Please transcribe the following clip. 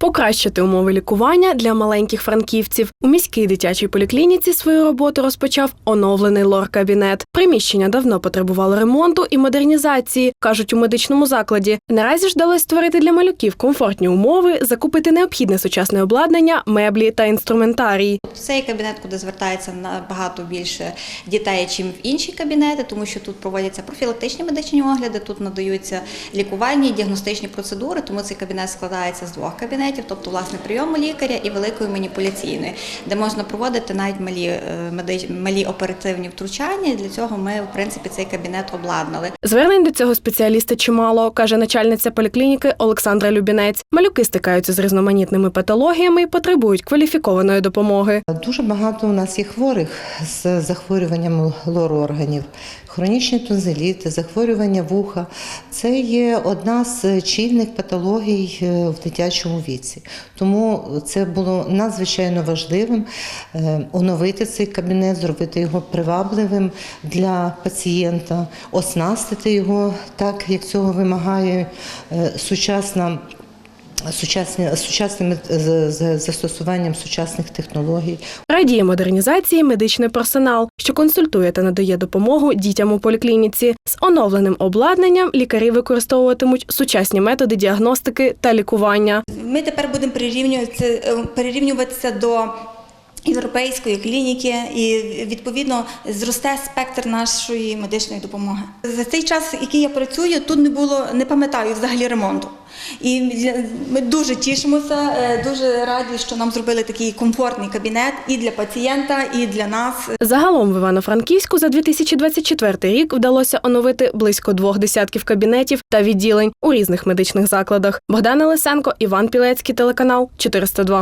Покращити умови лікування для маленьких франківців. У міській дитячій поліклініці свою роботу розпочав оновлений лор-кабінет. Приміщення давно потребувало ремонту і модернізації, кажуть у медичному закладі. Наразі ж вдалося створити для малюків комфортні умови, закупити необхідне сучасне обладнання, меблі та інструментарій. Цей кабінет, куди звертається набагато більше дітей, чим в інші кабінети, тому що тут проводяться профілактичні медичні огляди, тут надаються лікувальні діагностичні процедури. Тому цей кабінет складається з двох кабінетів, тобто власне прийому лікаря і великої маніпуляційної, де можна проводити навіть малі е, малі оперативні втручання. І для цього ми в принципі цей кабінет обладнали. Звернень до цього спеціаліста чимало, каже начальниця поліклініки Олександра Любінець. Малюки стикаються з різноманітними патологіями і потребують кваліфікованої допомоги. Дуже багато у нас є хворих з захворюванням лору органів, хронічні тонзиліти, захворювання вуха. Це є одна з чільних патологій е, в дитячому віці. Тому це було надзвичайно важливим е, оновити цей кабінет, зробити його привабливим для пацієнта, оснастити його так, як цього вимагає е, сучасна. Сучасні, сучасним з- з- застосуванням сучасних технологій. Радіє модернізації медичний персонал, що консультує та надає допомогу дітям у поліклініці. З оновленим обладнанням лікарі використовуватимуть сучасні методи діагностики та лікування. Ми тепер будемо прирівнюватися, прирівнюватися перерівнюватися до європейської клініки, і відповідно зросте спектр нашої медичної допомоги. За цей час, який я працюю, тут не було, не пам'ятаю взагалі ремонту. І ми дуже тішимося, е, дуже раді, що нам зробили такий комфортний кабінет і для пацієнта, і для нас. Загалом в Івано-Франківську за 2024 рік вдалося оновити близько двох десятків кабінетів та відділень у різних медичних закладах. Богдана Лисенко, Іван Пілецький, телеканал 402.